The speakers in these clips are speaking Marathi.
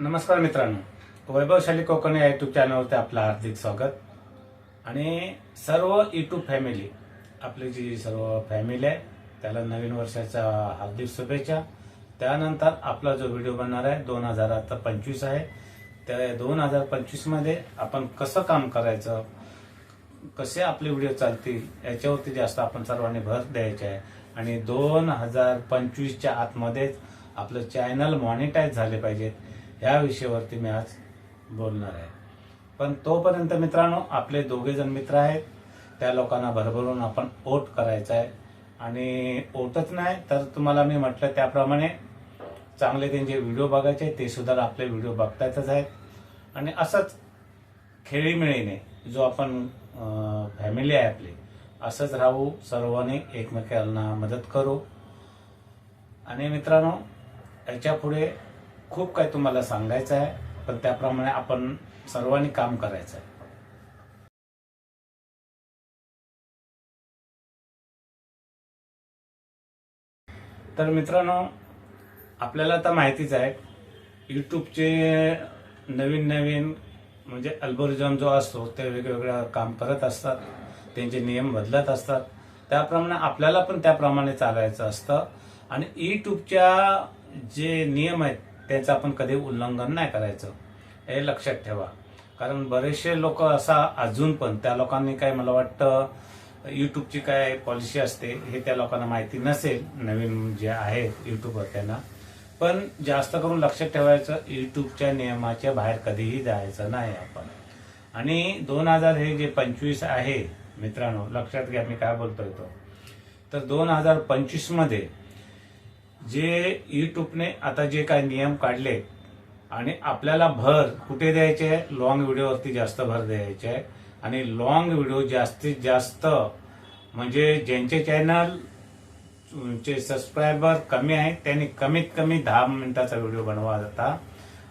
नमस्कार मित्रांनो. वैभवशाली कोकण या युट्यूब चॅनलवरती आपलं हार्दिक स्वागत. आणि सर्व युट्यूब फॅमिली आपली जी सर्व फॅमिली आहे त्याला नवीन वर्षाच्या हार्दिक शुभेच्छा. त्यानंतर आपला जो व्हिडिओ बनणार आहे दोन हजार आता पंचवीस आहे. त्या दोन हजार पंचवीसमध्ये आपण कसं काम करायचं कसे आपले व्हिडिओ चालतील याच्यावरती जास्त आपण सर्वांनी भर द्यायचा आहे. आणि दोन हजार पंचवीसच्या आतमध्येच आपलं चॅनल मॉनिटाईज झाले पाहिजेत ह्या विषयावरती मी आज बोलणार आहे. पण तोपर्यंत मित्रांनो आपले दोघे जण मित्र आहेत. त्या लोकांना भरभरून आपण ओट करायचा आहे. आणि ओटच नाही तर तुम्हाला मी म्हटलं त्याप्रमाणे चांगले त्यांचे व्हिडिओ बघायचे ते सुद्धा आपले व्हिडिओ बघतायतच आहेत. आणि असंच खेळीमेळीने जो आपण फॅमिली आहे आपली असंच राहू सर्वांनी एकमेकांना मदत करू. आणि मित्रांनो याच्यापुढे खूप काही तुम्हाला सांगायचं आहे पण त्याप्रमाणे आपण सर्वांनी काम करायचं आहे. तर मित्रांनो आपल्याला तर माहितीच आहे यूट्यूबचे नवीन नवीन म्हणजे अल्बोरिझम जो असतो ते वेगवेगळ्या काम करत असतात त्यांचे नियम बदलत असतात. त्याप्रमाणे आपल्याला पण त्याप्रमाणे चालायचं असतं. आणि यूट्यूबच्या जे नियम आहेत त्याचं आपण कधी उल्लंघन नाही करायचं. हे लक्षात ठेवा. कारण बरेचसे लोक असा अजून पण त्या लोकांनी काय मला वाटतं यूट्यूबची काय पॉलिसी असते हे त्या लोकांना माहिती नसेल नवीन जे आहेत यूट्यूबवर त्यांना. पण जास्त करून लक्षात ठेवायचं यूट्यूबच्या नियमाच्या बाहेर कधीही जायचं नाही आपण. आणि दोन हजार हे जे पंचवीस आहे मित्रांनो लक्षात घ्या मी काय बोलतोय तो. तर दोन हजार पंचवीसमध्ये जे यूट्यूबने आता जे काही नियम काढले आणि आपल्याला भर कुठे द्यायचे? आहे लॉंग व्हिडिओवरती जास्त भर द्यायचे. आहे आणि लॉंग व्हिडिओ जास्तीत जास्त म्हणजे ज्यांचे चॅनल चे सबस्क्रायबर कमी आहेत त्यांनी कमीत कमी दहा मिनिटाचा व्हिडिओ बनवा जाता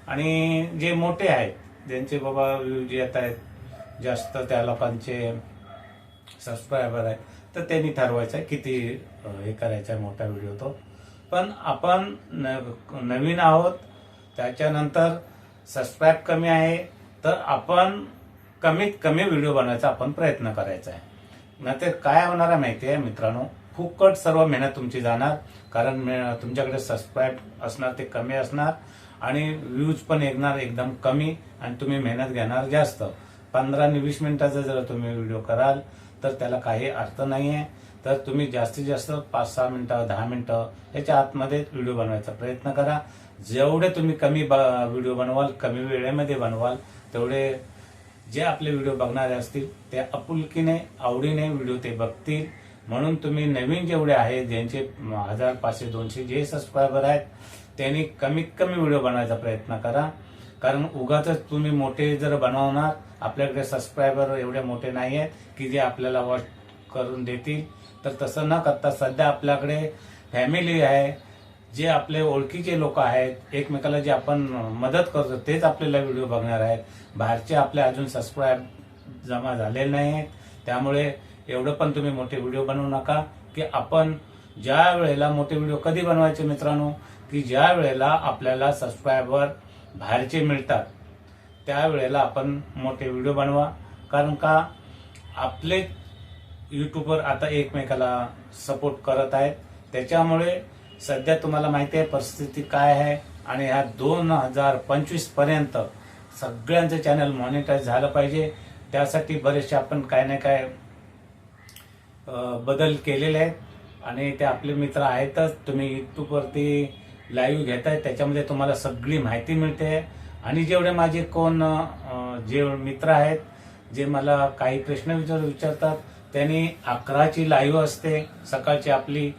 आणि जे मोठे आहेत ज्यांचे बाबा व्ह्यूज येत आहेत जास्त त्या लोकांचे सबस्क्रायबर आहेत तर त्यांनी ठरवायचं आहे किती हे करायचं आहे मोठा व्हिडिओ तो. पण आपण न- नवीन आहोत त्याच्यानंतर सबस्क्राईब कमी आहे तर आपण कमीत कमी व्हिडिओ बनवायचा आपण प्रयत्न करायचा आहे. नाहीतर काय होणार आहे माहिती आहे मित्रांनो? फुकट सर्व मेहनत तुमची जाणार कारण मे- तुमच्याकडे सबस्क्राईब असणार ते कमी असणार आणि व्ह्यूज पण येणार एकदम कमी आणि तुम्ही मेहनत घेणार जास्त. पंधरा आणि वीस मिनिटाचा जर तुम्ही व्हिडिओ कराल तर त्याला काही अर्थ नाही आहे तर तुम्ही जास्तीत जास्त पाच सहा मिनिटं दहा मिनिटं याच्या आतमध्ये व्हिडिओ बनवायचा प्रयत्न करा. जेवढे तुम्ही कमी व्हिडिओ बनवाल कमी वेळेमध्ये बनवाल तेवढे जे आपले व्हिडिओ बघणारे असतील ते आपुलकीने आवडीने व्हिडिओ ते बघतील. म्हणून तुम्ही नवीन जेवढे आहेत ज्यांचे हजार पाचशे दोनशे जे सबस्क्रायबर आहेत त्यांनी कमीत कमी व्हिडिओ बनवायचा प्रयत्न करा. कारण उगाच तुम्ही मोठे जर बनवणार आपल्याकडे सबस्क्रायबर एवढे मोठे नाही आहेत की जे आपल्याला वॉच करून देतील. तर तसं न करता सध्या आपल्याकडे फॅमिली आहे जे आपले ओळखीचे लोक आहेत एकमेकाला जे आपण मदत करतो तेच आपल्याला व्हिडिओ बघणार आहेत. बाहेरचे आपले अजून सबस्क्राईब जमा झालेले नाही आहेत त्यामुळे एवढं पण तुम्ही मोठे व्हिडिओ बनवू नका की आपण ज्या वेळेला मोठे व्हिडिओ कधी बनवायचे मित्रांनो की ज्या वेळेला आपल्याला सबस्क्रायबर बाहेरचे मिळतात त्यावेळेला आपण मोठे व्हिडिओ बनवा. कारण का आपले युट्यूबवर आता एकमेकाला सपोर्ट करत आहेत. त्याच्यामुळे सध्या तुम्हाला माहिती आहे परिस्थिती काय आहे. आणि ह्या दोन हजार पंचवीसपर्यंत सगळ्यांचं चॅनल मॉनिटाईज झालं पाहिजे. त्यासाठी बरेचसे आपण काय ना काय बदल केलेले आहेत. आणि ते आपले मित्र आहेतच. तुम्ही युट्यूबवरती लाईव्ह आहे त्याच्यामध्ये तुम्हाला सगळी माहिती मिळते. आणि जेवढे माझे कोण जे मित्र आहेत जे मला काही प्रश्न विचार विचारतात त्याने अकराची लाईव्ह असते सकाळची आपली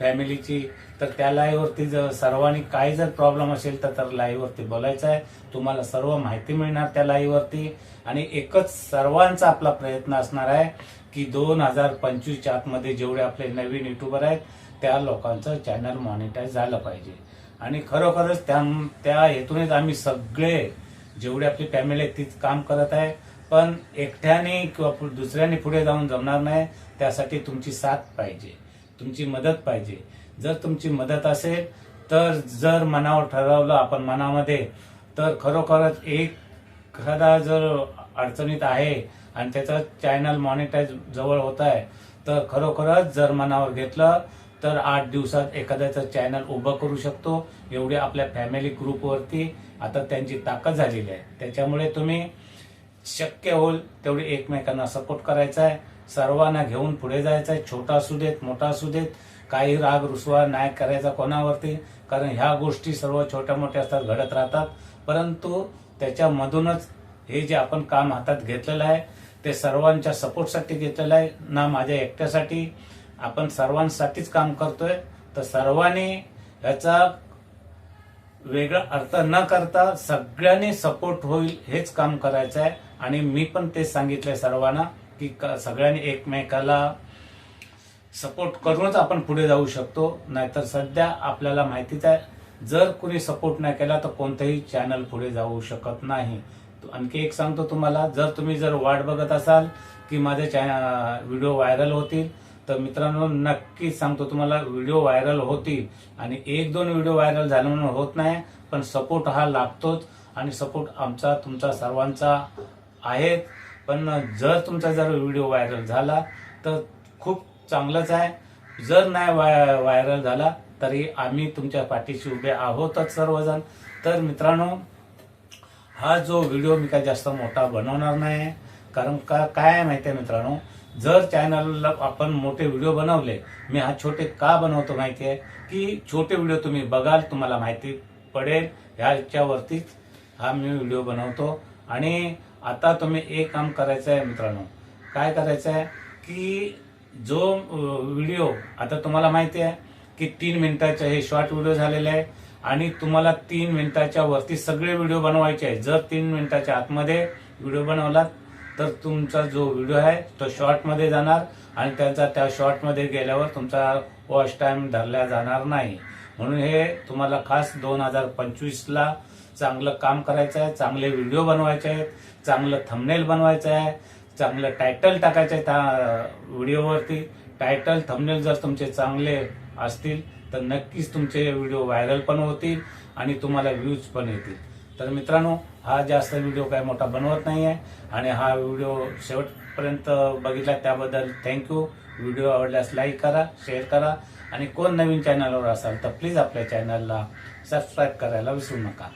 फॅमिलीची. तर त्या लाईव्हवरती जर सर्वांनी काही जर प्रॉब्लेम असेल तर तर लाईव्हवरती बोलायचं आहे. तुम्हाला सर्व माहिती मिळणार त्या लाईव्हवरती. आणि एकच सर्वांचा आपला प्रयत्न असणार आहे की दोन हजार पंचवीसच्या आतमध्ये जेवढे आपले नवीन युट्यूबर आहेत त्या लोकांचं चॅनल मॉनिटाईज झालं पाहिजे. आणि खरोखरच त्या त्या हेतूनच आम्ही सगळे जेवढे आपली फॅमिली आहे तीच काम करत आहे. पण एकट्याने किंवा दुसऱ्याने पुढे जाऊन जमणार नाही त्यासाठी तुमची साथ पाहिजे तुमची मदत पाहिजे. जर तुमची मदत असेल तर जर मनावर ठरवलं आपण मनामध्ये तर खरोखरच एक एखादा जर अडचणीत आहे आणि त्याचा चॅनल मॉनिटाईज जवळ होत आहे तर खरोखरच जर मनावर घेतलं तर आठ दिवसात एखाद्याचं चॅनल उभं करू शकतो. एवढे आपल्या फॅमिली ग्रुपवरती आता त्यांची ताकद झालेली आहे. त्याच्यामुळे तुम्ही शक्य होईल तेवढी एकमेकांना सपोर्ट करायचा आहे सर्वांना घेऊन पुढे जायचं आहे छोटा असू देत मोठा असू देत काही राग रुसवा नाही करायचा कोणावरती. कारण ह्या गोष्टी सर्व छोट्या मोठ्या असतात घडत राहतात. परंतु त्याच्यामधूनच हे जे आपण काम हातात घेतलेलं आहे ते सर्वांच्या सपोर्टसाठी घेतलेलं आहे ना माझ्या एकट्यासाठी. आपण सर्वांसाठीच काम करतोय. तर सर्वांनी याचा वेगळा अर्थ न करता सगळ्यांनी सपोर्ट होईल हेच काम करायचं आहे आणि मी पण तेच सांगितलंय सर्वांना की क- सगळ्यांनी एकमेकाला सपोर्ट करूनच आपण पुढे जाऊ शकतो. नाहीतर सध्या आपल्याला माहितीच आहे जर कुणी सपोर्ट नाही केला तर कोणतंही चॅनल पुढे जाऊ शकत नाही. आणखी एक सांगतो तुम्हाला जर तुम्ही जर वाट बघत असाल की माझे चॅ व्हिडिओ व्हायरल होतील तर मित्रांनो नक्कीच सांगतो तुम्हाला व्हिडिओ व्हायरल होतील. आणि एक दोन व्हिडिओ व्हायरल झाले म्हणून होत नाही पण सपोर्ट हा लागतोच. आणि सपोर्ट आमचा तुमचा सर्वांचा आहेत. पण जर तुमचा जर व्हिडिओ व्हायरल झाला तर खूप चांगलंच आहे. जर नाही वाय व्हायरल झाला तरी आम्ही तुमच्या पाठीशी उभे आहोतच सर्वजण. तर मित्रांनो हा जो व्हिडिओ मी काय जास्त मोठा बनवणार नाही कारण का काय आहे माहिती आहे मित्रांनो? जर चॅनलला आपण मोठे व्हिडिओ बनवले मी हा छोटे का बनवतो माहिती आहे? की छोटे व्हिडिओ तुम्ही बघाल तुम्हाला माहिती पडेल. ह्याच्यावरतीच हा मी व्हिडिओ बनवतो. आणि आता तुम्ही एक काम करायचं आहे मित्रांनो. काय करायचं आहे की जो व्हिडिओ आता तुम्हाला माहिती आहे की तीन मिनिटाचे हे शॉर्ट व्हिडिओ झालेले आहे आणि तुम्हाला तीन मिनिटाच्या वरती सगळे व्हिडिओ बनवायचे आहे जर तीन मिनिटाच्या आतमध्ये व्हिडिओ बनवलात तर तुमचा जो व्हिडिओ आहे तो शॉर्टमध्ये जाणार आणि त्याचा त्या शॉर्टमध्ये गेल्यावर तुमचा वॉच टाईम धरला जाणार नाही. म्हणून हे तुम्हाला खास दोन हजार पंचवीसला चांगलं काम करायचं आहे चांगले व्हिडिओ बनवायचे आहेत चांगलं थंबनेल बनवायचं आहे चांगलं टायटल टाकायचं आहे त्या व्हिडिओवरती. टायटल थंबनेल जर तुमचे चांगले असतील तर नक्कीच तुमचे व्हिडिओ व्हायरल पण होतील आणि तुम्हाला व्ह्यूज पण येतील. तर मित्रांनो हा जास्त व्हिडिओ काय मोठा बनवत नाही आहे आणि हा व्हिडिओ शेवटपर्यंत बघितला त्याबद्दल थँक्यू व्हिडिओ आवडल्यास लाईक करा शेअर करा आणि कोण नवीन चॅनलवर असाल तर प्लीज आपल्या चॅनलला सबस्क्राईब करायला विसरू नका.